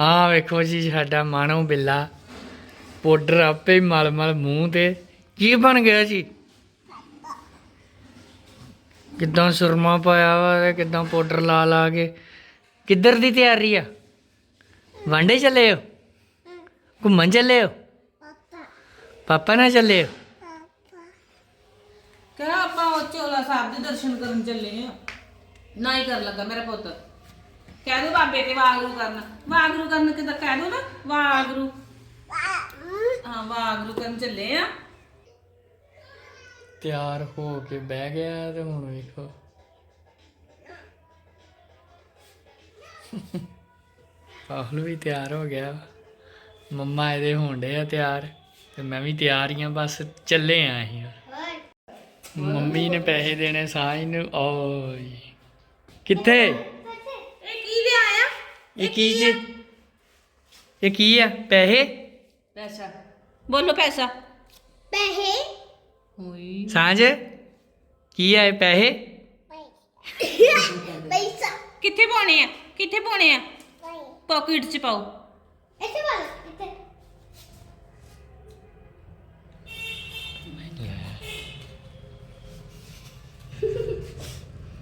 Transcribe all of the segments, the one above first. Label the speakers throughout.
Speaker 1: ਆ ਵੇਖੋ ਜੀ ਸਾਡਾ ਮਾਨਵ ਬਿੱਲਾ। ਪਾਊਡਰ ਆਪੇ ਹੀ ਮਲ ਮਲ ਮੂੰਹ ਤੇ। ਕੀ ਬਣ ਗਿਆ ਜੀ? ਕਿੱਦਾਂ ਸੁਰਮਾ ਪਾਇਆ ਵਾ ਤੇ ਕਿੱਦਾਂ ਪਾਊਡਰ ਲਾ ਲਾ ਕੇ। ਕਿੱਧਰ ਦੀ ਤਿਆਰੀ ਆ? ਵਾਂਡੇ ਚੱਲੇ ਹੋ? ਘੁੰਮਣ ਚੱਲੇ ਹੋ? ਪਾਪਾ ਨਾਲ ਚੱਲੇ ਹੋ?
Speaker 2: ਕਿਹਾ ਆਪਾਂ ਉਹ ਚੋਲਾ ਸਾਹਿਬ ਦੇ ਦਰਸ਼ਨ ਕਰਨ ਚੱਲੇ ਆ। ਨਾ ਹੀ ਕਰ ਲੱਗਾ ਮੇਰਾ ਪੁੱਤ। ਕਹਿ ਦੋ ਬਾਬੇ ਤੇ ਵਾਗਰੂ ਕਰਨ। ਵਾਗਰੂ ਕਰਨ ਕਿਦਾਂ? ਕਹਿ ਦੋ ਨਾ, ਵਾਗਰੂ। ਹਾਂ, ਵਾਗਰੂ ਕਰਨ ਚੱਲੇ ਆ।
Speaker 1: ਤਿਆਰ ਹੋ ਕੇ ਬਹਿ ਗਿਆ ਤੇ ਹੁਣ ਵੇਖੋ। ਆਹਲ ਵੀ ਤਿਆਰ ਹੋ ਗਿਆ। ਮੰਮਾ ਇਹਦੇ ਹੋਣਦੇ ਆ ਤਿਆਰ ਤੇ ਮੈਂ ਵੀ ਤਿਆਰ ਹੀ ਆ, ਬਸ ਚੱਲੇ ਆ ਅਸੀਂ। ਮੰਮੀ ਨੇ ਪੈਸੇ ਦੇਣੇ ਸਾਈ ਨੂੰ। ਓਏ, ਕਿੱਥੇ?
Speaker 2: ਇਹ ਕੀ
Speaker 1: ਜੀ? ਇਹ ਕੀ ਆ? ਪੈਸੇ?
Speaker 2: ਪੈਸਾ। ਬੋਲੋ ਪੈਸਾ।
Speaker 3: ਪੈਸੇ।
Speaker 2: ਹੋਈ।
Speaker 1: ਸਾਂਝ? ਕੀ ਆ ਇਹ ਪੈਸੇ?
Speaker 3: ਪੈਸਾ।
Speaker 2: ਕਿੱਥੇ ਪਾਉਣੇ ਆ? ਕਿੱਥੇ ਪਾਉਣੇ ਆ? ਪਾਕਟ 'ਚ ਪਾਓ।
Speaker 3: ਇੱਥੇ ਵਾਲਾ ਇੱਥੇ।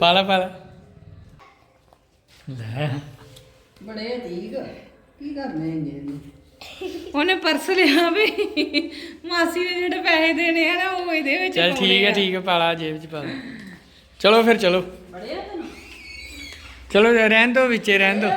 Speaker 1: ਪਾਲਾ ਪਾਲਾ। ਲੈ।
Speaker 4: ਬੜੇ ਠੀਕ ਕੀ ਕਰਨੇ ਇੰਨੇ
Speaker 2: ਉਹਨੇ ਪਰਸ ਲਿਆ ਵੀ। ਮਾਸੀ ਨੇ ਜਿਹੜੇ ਪੈਸੇ ਦੇਣੇ ਆ ਨਾ ਉਹ ਇਹਦੇ ਵਿੱਚ
Speaker 1: ਚਲ ਠੀਕ ਹੈ। ਠੀਕ ਹੈ ਪਾਲਾ ਜੇਬ ਚ ਪਾ ਲਾ। ਚਲੋ ਫਿਰ ਚਲੋ।
Speaker 2: ਬੜੇ ਆ ਤੈਨੂੰ।
Speaker 1: ਚਲੋ ਰਹਿਣ ਦੋ ਵਿੱਚੇ ਰਹਿਣ ਦੋ।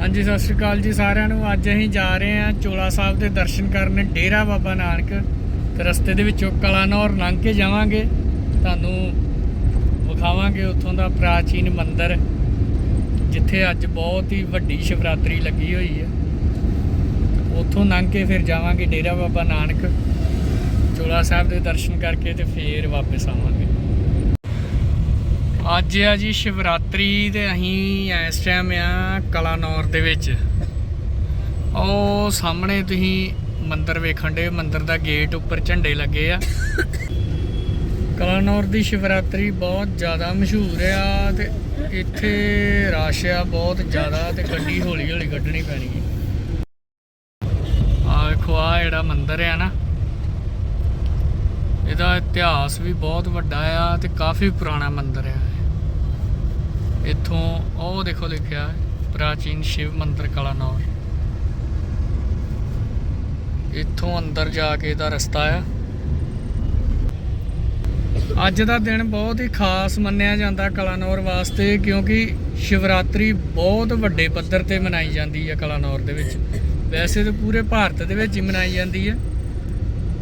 Speaker 1: ਹਾਂਜੀ ਸਤਿ ਸ਼੍ਰੀ ਅਕਾਲ ਜੀ ਸਾਰਿਆਂ ਨੂੰ। ਅੱਜ ਅਸੀਂ ਜਾ ਰਹੇ ਹਾਂ ਚੋਲਾ ਸਾਹਿਬ ਦੇ ਦਰਸ਼ਨ ਕਰਨ ਡੇਰਾ ਬਾਬਾ ਨਾਨਕ। ਤੇ ਰਸਤੇ ਦੇ ਵਿੱਚੋਂ ਕਲਾਨੌਰ ਲੰਘ ਕੇ ਜਾਵਾਂਗੇ। ਤੁਹਾਨੂੰ ਵਿਖਾਵਾਂਗੇ ਉੱਥੋਂ ਦਾ ਪ੍ਰਾਚੀਨ ਮੰਦਿਰ। ਜਿੱਥੇ ਅੱਜ ਬਹੁਤ ਹੀ ਵੱਡੀ ਸ਼ਿਵਰਾਤਰੀ ਲੱਗੀ ਹੋਈ ਹੈ। ਉੱਥੋਂ ਲੰਘ ਕੇ ਫਿਰ ਜਾਵਾਂਗੇ ਡੇਰਾ ਬਾਬਾ ਨਾਨਕ ਚੋਲਾ ਸਾਹਿਬ ਦੇ ਦਰਸ਼ਨ ਕਰਕੇ ਤੇ ਫੇਰ ਵਾਪਸ ਆਵਾਂਗੇ। ਅੱਜ ਆ ਜੀ ਸ਼ਿਵਰਾਤਰੀ ਤੇ ਅਸੀਂ ਇਸ ਟਾਈਮ ਆ ਕਲਾਨੌਰ ਦੇ ਵਿੱਚ। ਉਹ ਸਾਹਮਣੇ ਤੁਸੀਂ ਮੰਦਿਰ ਵੇਖਣ ਦੇ ਮੰਦਿਰ ਦਾ ਗੇਟ ਉੱਪਰ ਝੰਡੇ ਲੱਗੇ ਆ। ਕਲਾਨੌਰ ਦੀ ਸ਼ਿਵਰਾਤਰੀ ਬਹੁਤ ਜ਼ਿਆਦਾ ਮਸ਼ਹੂਰ ਆ ਤੇ ਇੱਥੇ ਰਸ਼ ਆ ਬਹੁਤ ਜ਼ਿਆਦਾ ਤੇ ਗੱਡੀ ਹੌਲੀ ਹੌਲੀ ਕੱਢਣੀ ਪੈਣੀ ਹੈ। ਆ ਵੇਖੋ ਆ ਜਿਹੜਾ ਮੰਦਿਰ ਆ ਨਾ, ਇਹਦਾ ਇਤਿਹਾਸ ਵੀ ਬਹੁਤ ਵੱਡਾ ਆ ਤੇ ਕਾਫੀ ਪੁਰਾਣਾ ਮੰਦਿਰ ਆ ਇੱਥੋਂ, ਉਹ ਦੇਖੋ ਲਿਖਿਆ ਪ੍ਰਾਚੀਨ ਸ਼ਿਵ ਮੰਦਿਰ ਕਲਾਨੌਰ ਇੱਥੋਂ ਅੰਦਰ ਜਾ ਕੇ ਦਾ ਰਸਤਾ ਆ। ਅੱਜ ਦਾ ਦਿਨ ਬਹੁਤ ਹੀ ਖਾਸ ਮੰਨਿਆ ਜਾਂਦਾ ਕਲਾਨੌਰ ਵਾਸਤੇ, ਕਿਉਂਕਿ ਸ਼ਿਵਰਾਤਰੀ ਬਹੁਤ ਵੱਡੇ ਪੱਧਰ ਤੇ ਮਨਾਈ ਜਾਂਦੀ ਹੈ ਕਲਾਨੌਰ ਦੇ ਵਿੱਚ। ਵੈਸੇ ਤਾਂ ਪੂਰੇ ਭਾਰਤ ਦੇ ਵਿੱਚ ਹੀ ਮਨਾਈ ਜਾਂਦੀ ਹੈ।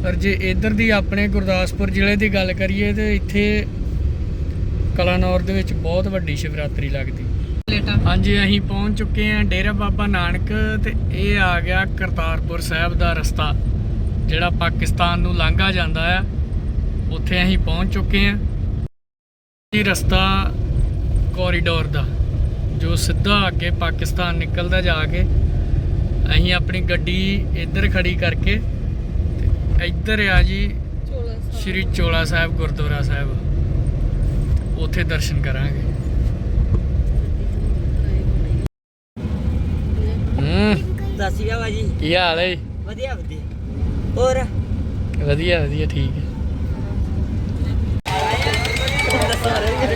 Speaker 1: ਪਰ ਜੇ ਇੱਧਰ ਦੀ ਆਪਣੇ ਗੁਰਦਾਸਪੁਰ ਜ਼ਿਲ੍ਹੇ ਦੀ ਗੱਲ ਕਰੀਏ ਤੇ ਇੱਥੇ ਕਲਾਨੌਰ ਦੇ ਵਿੱਚ ਬਹੁਤ ਵੱਡੀ ਸ਼ਿਵਰਾਤਰੀ ਲੱਗਦੀ। ਹਾਂਜੀ, ਅਸੀਂ ਪਹੁੰਚ ਚੁੱਕੇ ਹਾਂ ਡੇਰਾ ਬਾਬਾ ਨਾਨਕ ਤੇ ਇਹ ਆ ਗਿਆ ਕਰਤਾਰਪੁਰ ਸਾਹਿਬ ਦਾ ਰਸਤਾ, ਜਿਹੜਾ ਪਾਕਿਸਤਾਨ ਨੂੰ ਲੰਘਾ ਜਾਂਦਾ ਆ। ਉੱਥੇ ਅਸੀਂ ਪਹੁੰਚ ਚੁੱਕੇ ਹਾਂ। ਇਹ ਰਸਤਾ ਕੋਰੀਡੋਰ ਦਾ ਜੋ ਸਿੱਧਾ ਅੱਗੇ ਪਾਕਿਸਤਾਨ ਨਿਕਲਦਾ ਜਾ ਕੇ ਅਸੀਂ ਆਪਣੀ ਗੱਡੀ ਇੱਧਰ ਖੜੀ ਕਰਕੇ ਤੇ ਇੱਧਰ ਆ ਜੀ ਸ਼੍ਰੀ ਚੋਲਾ ਸਾਹਿਬ ਗੁਰਦੁਆਰਾ ਸਾਹਿਬ। ਉੱਥੇ ਦਰਸ਼ਨ ਕਰਾਂਗੇ। ਹੂੰ।
Speaker 4: ਸਤਿ ਸ਼੍ਰੀ ਅਕਾਲ ਭਾਜੀ
Speaker 1: ਕੀ ਹਾਲ ਹੈ
Speaker 4: ਵਧੀਆ ਵਧੀਆ। ਹੋਰ?
Speaker 1: ਵਧੀਆ ਵਧੀਆ ਠੀਕ ਹੈ।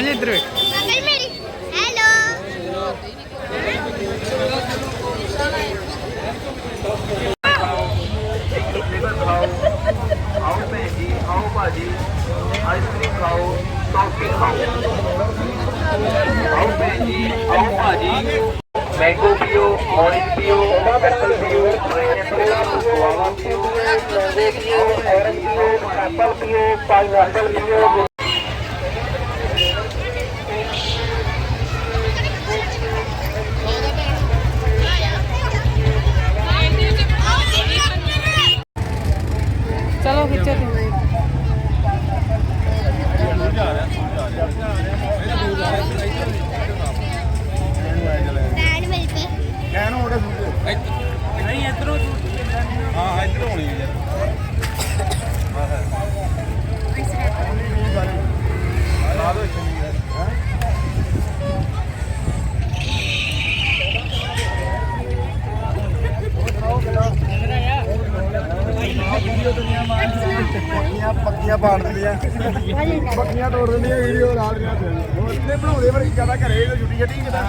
Speaker 5: ਹਾਂਜੀ ਇੱਧਰ ਵੇਖ ਅੰਕਲ ਮੇਰੀ ਹੈਲੋ ਆਓ
Speaker 1: ਭੈਜੀ ਆਓ ਭਾਜੀ ਆਈਸਕ੍ਰੀਮ ਖਾਓ ਟੌਫੀ
Speaker 3: ਖਾਓ ਆਓ ਭੈਜੀ
Speaker 5: ਆਓ ਭਾਜੀ ਮੈਂਗੋ ਪੀਓ ਔਰੇਂਜ ਪੀਓ ਐਪਲ ਪੀਓ ਗੁਆਵਾ ਪੀਓ ਲੈਂਦੇ ਪੀਓ ਔਰੇਂਜ ਪੀਓ ਐਪਲ ਪੀਓ ਪਾਈਨਐਪਲ ਪੀਓ
Speaker 2: ਇਧਰੋਂ ਹਾਂ।
Speaker 3: ਇਧਰੋਂ ਹੋਣੀ ਹੈ ਯਾਰ।
Speaker 6: ਪੱਕੀਆਂ ਪਾੜ ਦਿੰਦੀਆਂ। ਪੱਕੀਆਂ ਤੋੜ ਦਿੰਦੀਆਂ ਵੀਡੀਓ ਰਾਤ ਦੀਆਂ। ਹੋਰ ਤੇ ਬਣਾਉਂਦੇ ਪਰ ਜ਼ਿਆਦਾ ਘਰੇ ਛੁੱਟੀ ਛੱਟੀ ਕਿਦਾਂ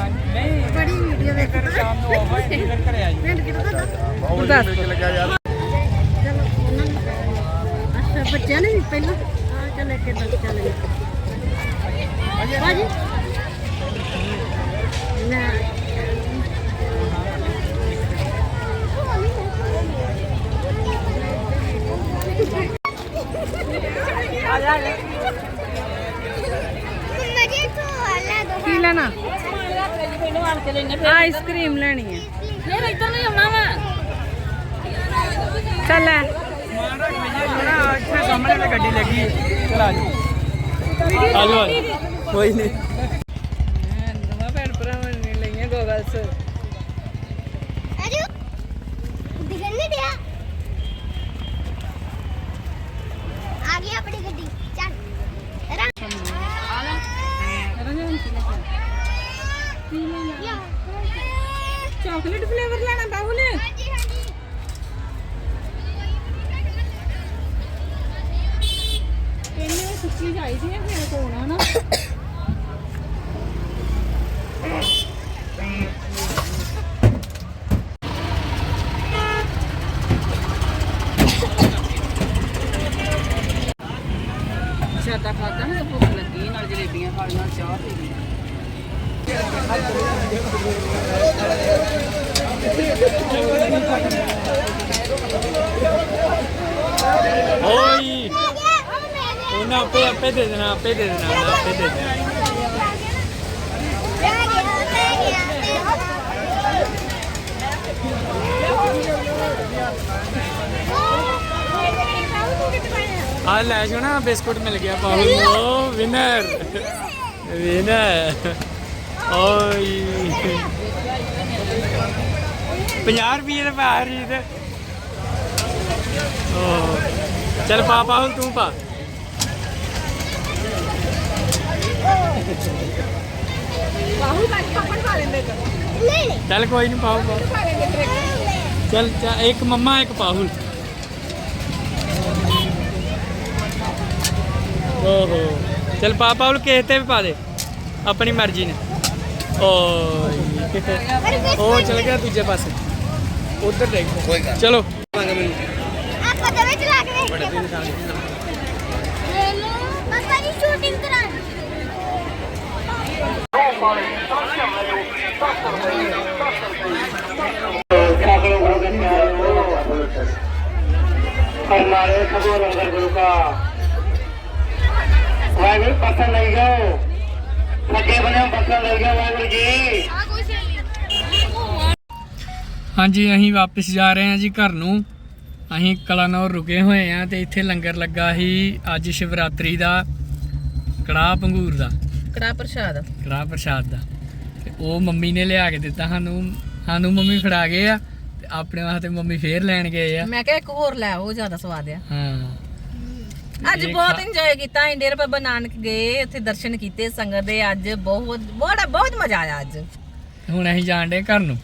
Speaker 3: ਬੜੀ ਵੀਡੀਓ ਵੇਖ
Speaker 1: ਸ਼ਾਮ ਨੂੰ ਆਵਾਂ ਫਿਰ ਘਰੇ ਆਈ
Speaker 3: ਮਿੰਟ ਕਿਹੜਾ ਤੁਹਾਡਾ
Speaker 6: ਬਹੁਤ ਕੇ ਲੱਗਿਆ ਯਾਰ।
Speaker 3: ਚਲੋ ਉਹਨਾਂ ਨੂੰ ਅੱਛਾ ਬੱਚਿਆਂ ਨੇ ਵੀ ਪਹਿਲਾਂ? ਆ ਚੱਲ ਇੱਕ ਇਦਾਂ ਚੱਲ ਭਾਜੀ ਨਾ ਮਜੇ ਤੋਂ ਆਲਾ ਦੋ
Speaker 2: ਕੀ ਲੈਣਾ? ਆਈਸਕ੍ਰੀਮ ਲੈਣੀ ਹੈ।
Speaker 3: ਯਾਰ ਇੱਧਰ ਨਹੀਂ ਆਉਣਾ ਵਾ
Speaker 2: ਚੱਲ ਲੈ।
Speaker 1: ਸਾਹਮਣੇ ਤੇ ਗੱਡੀ ਲੱਗੀ। ਚਲ ਆ ਜਾ ਕੋਈ ਨਹੀਂ।
Speaker 2: ਚਾਹੀਦੀ ਹੈ ਫਿਰ ਕੋਣਾ ਨਾ
Speaker 4: ਸ਼ਾਦਾ ਖਾਦਾ ਨਾ, ਭੁੱਖ ਲੱਗੀ ਨਾਲ ਜਲੇਬੀਆਂ ਖਾ ਨਾਲ ਚਾਹ ਪੀ ਲਈ।
Speaker 1: ਓਏ।
Speaker 3: ਮੈਂ
Speaker 1: ਆਪੇ ਆਪੇ ਦੇ ਦੇਣਾ, ਆਪੇ ਦੇ ਦੇਣਾ ਉਹਨਾਂ ਆਪੇ ਦੇ ਦੇਣਾ।
Speaker 3: ਆ
Speaker 1: ਲੈ ਜਾਓ ਨਾ, ਬਿਸਕੁਟ ਮਿਲ ਗਿਆ ਪਾਹੁਲ ਨੂੰ ਵਿਨਰ ਵਿਨਰ ਓਏ। 50 ਰੁਪਏ ਦਾ ਪਾ ਤੇ ਓ। ਚੱਲ ਪਾ ਪਾਹੁਲ ਤੂੰ ਪਾ।
Speaker 3: ਨਹੀਂ ਨਹੀਂ
Speaker 1: ਚੱਲ ਕੋਈ ਨਹੀਂ ਪਾਓ ਪਾਓ। ਚੱਲ ਚਾ ਇੱਕ ਮੰਮਾ ਇੱਕ ਪਾਹੁਲ ਓਹੋ। ਚੱਲ ਪਾ ਪਾਹੁਲ ਕਿਸੇ ਤੇ ਵੀ ਪਾ ਦੇ। ਆਪਣੀ ਮਰਜ਼ੀ ਨੇ। ਓਏ ਉਹ ਚਲ ਗਿਆ ਦੂਜੇ ਪਾਸੇ। ਉਧਰ ਦੇਖ। ਚਲੋ।
Speaker 5: हमारे सगो नगर गुरु का वाहिगुरु पसंद नहीं गयो सगे बने पसंद नहीं गया वाहिगुरु जी
Speaker 3: ਆ ਕੋਈ ਸਹੇਲੀ
Speaker 1: ਹਾਂਜੀ ਅਸੀਂ ਵਾਪਸ ਜਾ ਰਹੇ ਹਾਂ ਜੀ ਘਰ ਨੂੰ ਅਸੀਂ ਕਲਾਨੌਰ ਰੁਕੇ ਹੋਏ ਹਾਂ ਤੇ ਇੱਥੇ ਲੰਗਰ ਲੱਗਾ ਸੀ ਅੱਜ ਸ਼ਿਵਰਾਤਰੀ ਦਾ ਕੜਾਹ ਪੰਗੂਰ ਦਾ
Speaker 2: ਕੜਾ ਪ੍ਰਸ਼ਾਦ
Speaker 1: ਕੜਾਹ ਪ੍ਰਸ਼ਾਦ ਦਾ ਤੇ ਉਹ ਮੰਮੀ ਨੇ ਲਿਆ ਕੇ ਦਿੱਤਾ ਸਾਨੂੰ ਸਾਨੂੰ ਮੰਮੀ ਫੜਾ ਗਏ ਆ ਤੇ ਆਪਣੇ ਵਾਸਤੇ ਮੰਮੀ ਫੇਰ ਲੈਣ ਗਏ ਆ।
Speaker 2: ਮੈਂ ਕਿਹਾ ਇੱਕ ਹੋਰ ਲੈ ਉਹ ਜ਼ਿਆਦਾ ਸਵਾਦ ਆ।
Speaker 1: ਹਾਂ।
Speaker 2: ਅੱਜ
Speaker 1: ਇਹ
Speaker 2: ਬਹੁਤ
Speaker 1: ਖਾ-
Speaker 2: ਇੰਜੋਏ ਕੀਤਾ ਇੰਡੀਅਰ ਬਾਬਾ ਨਾਨਕ ਗਏ ਉੱਥੇ ਦਰਸ਼ਨ ਕੀਤੇ ਸੰਗਤ ਦੇ ਅੱਜ ਬਹੁਤ ਬੜਾ ਬਹੁਤ ਮਜ਼ਾ ਆਇਆ ਅੱਜ।
Speaker 1: ਹੁਣ ਅਸੀਂ ਜਾਣ ਡੇ ਘਰ ਨੂੰ।